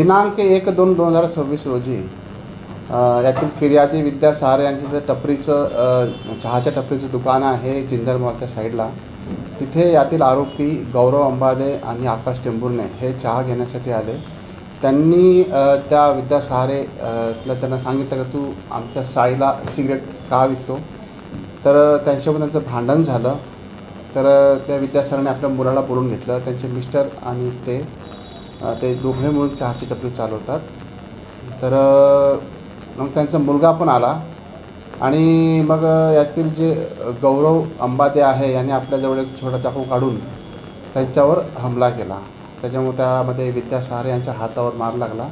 दिनांक एक दोन दोन हजार सव्वीस रोजी यातील फिर्यादी विद्या सहारे यांचं जे टपरीचं चहाच्या टपरीचं दुकान आहे जिंजर मॉलच्या साईडला. तिथे यातील आरोपी गौरव अंबादे आणि आकाश टेंभुर्णे हे चहा घेण्यासाठी आले. त्यांनी त्या विद्या सहारे त्यांना सांगितलं की तू आमच्या साळीला सिगरेट का विकतो? तर त्यांच्यावर त्यांचं भांडण झालं. तर त्या विद्यासाराने आपल्या मुलाला बोलून घेतलं. त्यांचे मिस्टर आणि ते ते दोघे मिळून चहाची टपरी चालवतात. तर मग त्यांचा मुलगा पण आला. आणि मग यातील जे गौरव अंबादे आहे यांनी आपल्याजवळ एक छोटा चाकू काढून त्यांच्यावर हमला केला. त्याच्यामुळे त्यामध्ये विद्या सहारे यांच्या हातावर मार लागला.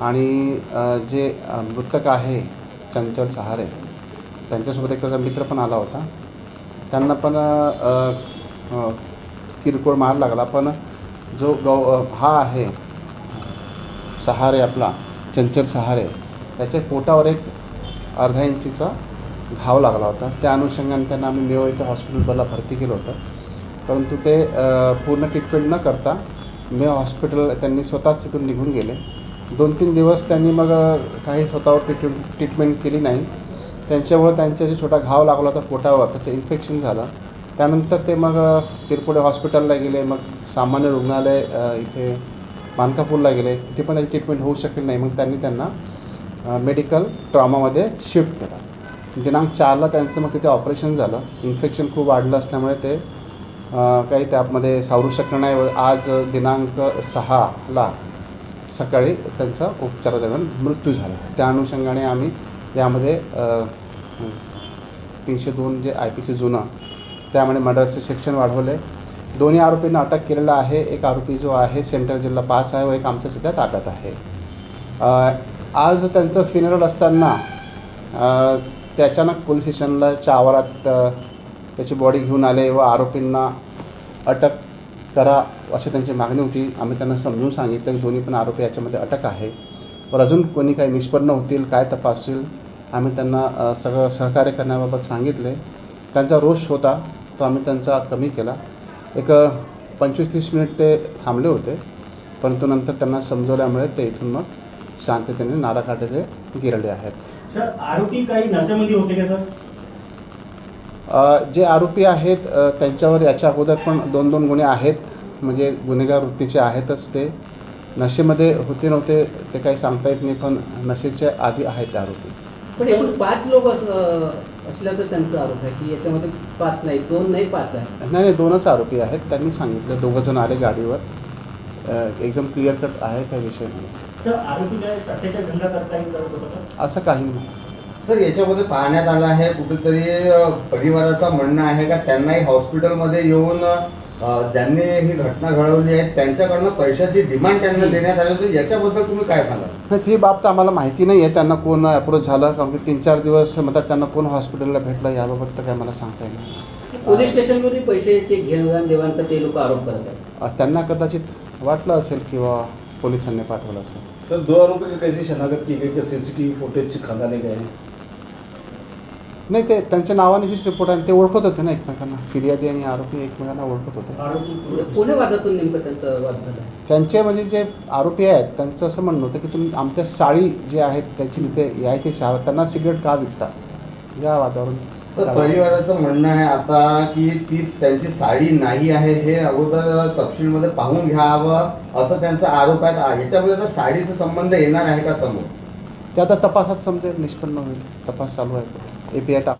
आणि जे मृतक आहे चंचल सहारे त्यांच्यासोबत एक त्याचा मित्र पण आला होता. त्यांना पण किरकोळ मार लागला. पण जो गौ हा आहे सहारे आपला चंचल सहारे त्याच्या पोटावर एक अर्धा इंचीचा घाव लागला होता. त्या अनुषंगाने त्यांना आम्ही मेव इथं हॉस्पिटलला भरती केलं होतं. परंतु ते पूर्ण ट्रीटमेंट न करता मेव हॉस्पिटल त्यांनी स्वतःच तिथून निघून गेले. दोन तीन दिवस त्यांनी मग काही स्वतःवर ट्रीट ट्रीटमेंट केली नाही. त्यांच्यामुळे त्यांच्या जे छोटा घाव लागला होता पोटावर. त्याचं इन्फेक्शन झालं. त्यानंतर ते मग तिरपुडे हॉस्पिटलला गेले मग सामान्य रुग्णालय इथे मानकापूरला गेले. तिथे पण त्यांची ट्रीटमेंट होऊ शकेल नाही. मग त्यांनी त्यांना मेडिकल ट्रॉमामध्ये शिफ्ट केला. दिनांक चारला त्यांचं मग तिथे ऑपरेशन झालं. इन्फेक्शन खूप वाढलं असल्यामुळे ते काही त्यामध्ये सावरू शकलं नाही. व आज दिनांक सहाला सकाळी त्यांचा उपचारादरम्यान मृत्यू झाला. त्या अनुषंगाने आम्ही यामध्ये तीनशे दोन जे आय पी सी जुनं त्यामुळे मर्डरचे सेक्शन वाढवले दोन्ही आरोपींना अटक केलेला आहे. एक आरोपी जो आहे सेंट्रल जिल्हा पास आहे व एक आमच्या सध्या ताब्यात आहे. आज त्यांचं फिनरल असताना ते अचानक पोलीस स्टेशनलाच्या आवारात त्याची बॉडी घेऊन आले व आरोपींना अटक करा अशी त्यांची मागणी होती. आम्ही त्यांना समजून सांगितलं की दोन्ही पण आरोपी याच्यामध्ये अटक आहे. वर अजून कोणी काही निष्पन्न होतील काय तपासतील आम्ही त्यांना सगळं सहकार्य करण्याबाबत सांगितले त्यांचा रोष होता. तो आम्ही त्यांचा कमी केला. एक पंचवीस तीस मिनिट ते थांबले होते. परंतु नंतर त्यांना समजवल्यामुळे ते इथून मग शांततेने नाराकाठे ते गेलेले आहेत. सर आरोपी काही नशेमध्ये होते का सर? अ, जे आरोपी आहेत अ, त्यांच्यावर याच्या अगोदर पण दोन दोन गुन्हे आहेत. म्हणजे गुन्हेगार वृत्तीचे आहेतच ते. नशेमध्ये होते नव्हते ते काही सांगता येत नाही पण नशेच्या आधी आहेत ते आरोपी. पण एकूण पाच लोक असल्याचं त्यांचा आरोप आहे की याच्यामध्ये पाच नाही दोन नाही पाच आहे. नाही नाही दोनच आरोपी आहेत. त्यांनी सांगितलं दोघं जण आले गाडीवर. एकदम क्लिअर कट आहे काही विषय नाही. काय? असं काही नाही. सर याच्यामध्ये पाहण्यात आलं आहे कुठेतरी परिवाराचं म्हणणं आहे का त्यांनाही हॉस्पिटलमध्ये येऊन ज्यांनी ही घटना घडवली आहे त्यांच्याकडनं पैशाची डिमांड त्यांना देण्यात आली होती. याच्याबद्दल तुम्ही काय सांगाल? नाही ती बाब तर आम्हाला माहिती नाही आहे त्यांना कोण अप्रोच झालं? कारण की तीन चार दिवस म्हणतात त्यांना कोण हॉस्पिटलला भेटलं याबाबत तर काय मला सांगता येईल नाही. पोलीस स्टेशनवरही पैशाचे घेवाण देवाणचा ते लोक आरोप करत आहेत त्यांना कदाचित वाटलं असेल किंवा पोलिसांनी पाठवलं असेल. सर दो आरोपी की कैसी शनाख्त की गई कि सीसीटीवी फुटेज खंगाले गए हैं नाही ते त्यांच्या नावानेच रिपोर्ट आहे ते ओळखत होते ना एकमेकांना. फिर्यादी आणि आरोपी एकमेकांना ओळखत होते. आरोपी कोण्या वादातून नेमकं त्यांचा वाद झाला? त्यांचे म्हणजे जे आरोपी आहेत त्यांचं असं म्हणणं होतं की तुम्ही आमच्या साडी जे आहेत त्याची तिथे यायचे चहा त्यांना सिगरेट का विकता? या वादावरून. तर परिवाराचं म्हणणं आहे आता की तीच त्यांची साडी नाही आहे हे अगोदर तपशीलमध्ये पाहून घ्यावं असं त्यांचा आरोप आहे. तर याच्यामध्ये आता साडीचा संबंध येणार आहे का समोर? ते आता तपासात समजेल निष्पन्न होईल. तपास चालू आहे. এই পেয়ারটা